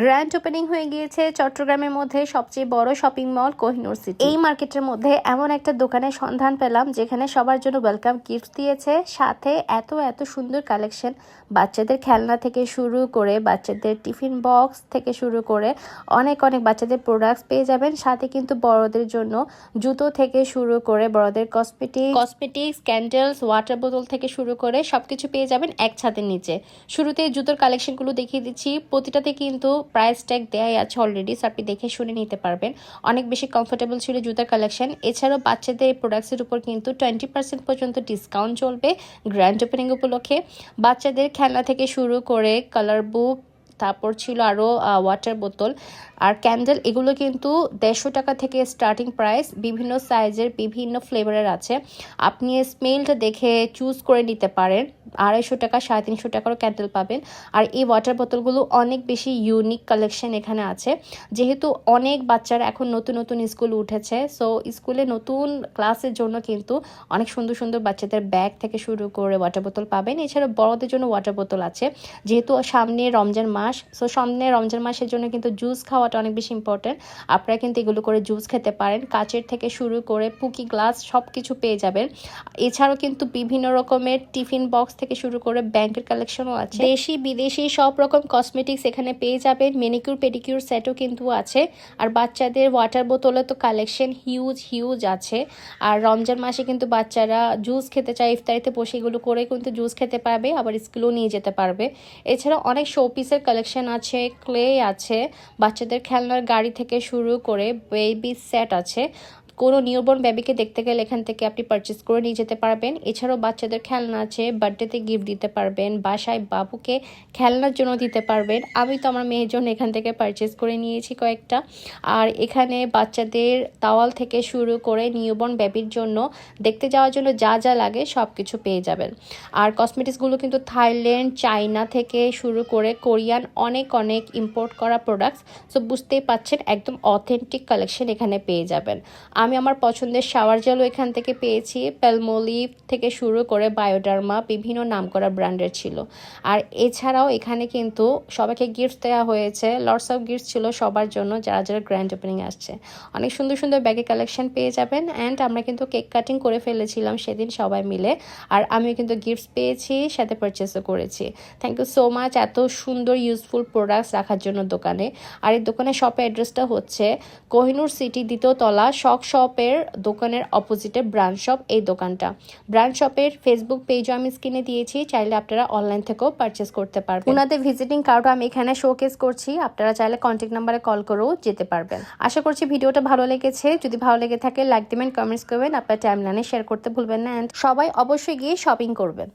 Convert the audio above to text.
Grand opening হয়ে গিয়েছে চট্টগ্রামের মধ্যে সবচেয়ে বড় শপিং মল কোহিনুর সিটি এই মার্কেটের মধ্যে এমন একটা দোকানের সন্ধান পেলাম, যেখানে সবার জন্য ওয়েলকাম গিফট দিয়েছে। সাথে এত এত সুন্দর কালেকশন বাচ্চাদের খেলনা থেকে শুরু করে বাচ্চাদের টিফিন বক্স থেকে শুরু করে অনেক অনেক বাচ্চাদের প্রোডাক্টস পেয়ে যাবেন। সাথে কিন্তু বড়দের জন্য জুতো থেকে শুরু করে বড়দের কসমেটিক কসমেটিক্স ক্যান্ডেলস ওয়াটার বোতল থেকে শুরু করে সবকিছু পেয়ে যাবেন এক ছাদের নিচে। শুরুতে জুতোর কালেকশনগুলো দেখিয়ে দিচ্ছি। প্রতিটাতে কিন্তু প্রাইস ট্যাগ দেয়াই আছে অলরেডি আপনি দেখে শুনে নিতে পারবেন। অনেক বেশি কমফোর্টেবল ছিল জুতার কালেকশন এছাড়াও বাচ্চাদের এই প্রোডাক্টসের উপর কিন্তু টোয়েন্টি পার্সেন্ট পর্যন্ত ডিসকাউন্ট চলবে গ্র্যান্ড ওপেনিং উপলক্ষে। বাচ্চাদের খেলনা থেকে শুরু করে কালার বুক তারপর ছিল আরও ওয়াটার বোতল আর ক্যান্ডেল এগুলো কিন্তু দেড়শো টাকা থেকে স্টার্টিং প্রাইস বিভিন্ন সাইজের বিভিন্ন ফ্লেভারের আছে। আপনি স্মেলটা দেখে চুজ করে নিতে পারেন। আড়াইশো টাকা, সাড়ে তিনশো টাকারও ক্যান্ডেল পাবেন। আর এই ওয়াটার বোতলগুলো অনেক বেশি ইউনিক কালেকশন এখানে আছে। যেহেতু অনেক বাচ্চারা এখন নতুন নতুন স্কুল উঠেছে সো স্কুলে নতুন ক্লাসের জন্য কিন্তু অনেক সুন্দর সুন্দর বাচ্চাদের ব্যাগ থেকে শুরু করে ওয়াটার বোতল পাবেন। এছাড়া বড়দের জন্য ওয়াটার বোতল আছে। যেহেতু সামনে রমজান মাস সো সামনে রমজান মাসের জন্য কিন্তু জুস খাওয়াটা অনেক বেশি ইম্পর্টেন্ট আপনারা কিন্তু এগুলো করে জুস খেতে পারেন। কাচের থেকে শুরু করে পুকি গ্লাস সব কিছু পেয়ে যাবেন। এছাড়াও কিন্তু বিভিন্ন রকমের টিফিন বক্স থেকে শুরু করে ব্যাংকের কালেকশনও আছে। দেশি, বিদেশি সব রকম কসমেটিক্স এখানে পেয়ে যাবেন। মেনিকিউর পেডিকিউর সেটও কিন্তু আছে। আর বাচ্চাদের ওয়াটার বোতলে তো কালেকশন হিউজ হিউজ আছে। আর রমজান মাসে কিন্তু বাচ্চারা জুস খেতে চায়, ইফতারিতে বসে এগুলো করে কিন্তু জুস খেতে পারবে, আবার স্কুলেও নিয়ে যেতে পারবে। এছাড়া অনেক শোপিসের কালেকশন আছে ক্লে আছে বাচ্চাদের খেলনার গাড়ি থেকে শুরু করে বেবি সেট আছে। কোনো নিউবর্ন বেবিকে দেখতে গেলে এখান থেকে আপনি পারচেস করে নিয়ে যেতে পারবেন। এছাড়াও বাচ্চাদের খেলনা আছে বার্থডেতে গিফট দিতে পারবেন, বাসায় বাবুকে খেলনার জন্য দিতে পারবেন। আমি তো আমার মেয়ের জন্য এখান থেকে পারচেস করে নিয়েছি কয়েকটা। আর এখানে বাচ্চাদের তাওয়াল থেকে শুরু করে নিউবর্ন বেবির জন্য দেখতে যাওয়ার জন্য যা যা লাগে সব কিছু পেয়ে যাবেন। আর কসমেটিক্সগুলো কিন্তু থাইল্যান্ড, চায়না থেকে শুরু করে কোরিয়ান অনেক অনেক ইম্পোর্ট করা প্রোডাক্টস সো বুঝতেই পাচ্ছেন, একদম অথেন্টিক কালেকশন এখানে পেয়ে যাবেন। আমি আমার পছন্দের শাওয়ার জেলও এখান থেকে পেয়েছি। পেলমোলিভ থেকে শুরু করে বায়োডার্মা বিভিন্ন নামকরা ব্র্যান্ডের ছিল। আর এছাড়াও এখানে কিন্তু সবাইকে গিফট দেওয়া হয়েছে। লটস অফ গিফট ছিল সবার জন্য যারা যারা গ্র্যান্ড ওপেনিং আসছে। অনেক সুন্দর সুন্দর ব্যাগে কালেকশন পেয়ে যাবেন অ্যান্ড আমরা কিন্তু কেক কাটিং করে ফেলেছিলাম সেদিন সবাই মিলে। আর আমিও কিন্তু গিফটস পেয়েছি, সাথে পারচেসও করেছি। থ্যাংক ইউ সো মাচ এত সুন্দর ইউজফুল প্রোডাক্টস রাখার জন্য দোকানে। আর এই দোকানের শপের অ্যাড্রেসটা হচ্ছে কোহিনুর সিটি দ্বিতীয় তলা শখ শপের দোকানের অপোজিটে ব্রাঞ্চ শপ এই দোকানটা। ব্রাঞ্চ শপের ফেসবুক পেজও আমি স্ক্রিনে দিয়েছি, চাইলে আপনারা অনলাইন থেকেও পারচেস করতে পারবেন। ওনাদের ভিজিটিং কার্ডও আমি এখানে শোকেস করছি, আপনারা চাইলে কন্ট্যাক্ট নাম্বারে কল করেও যেতে পারবেন। আশা করছি ভিডিওটা ভালো লেগেছে। যদি ভালো লেগে থাকে লাইক দিবেন কমেন্টস করবেন। আপনার টাইম লাইনে শেয়ার করতে ভুলবেন না। অ্যান্ড সবাই অবশ্যই গিয়ে শপিং করবেন।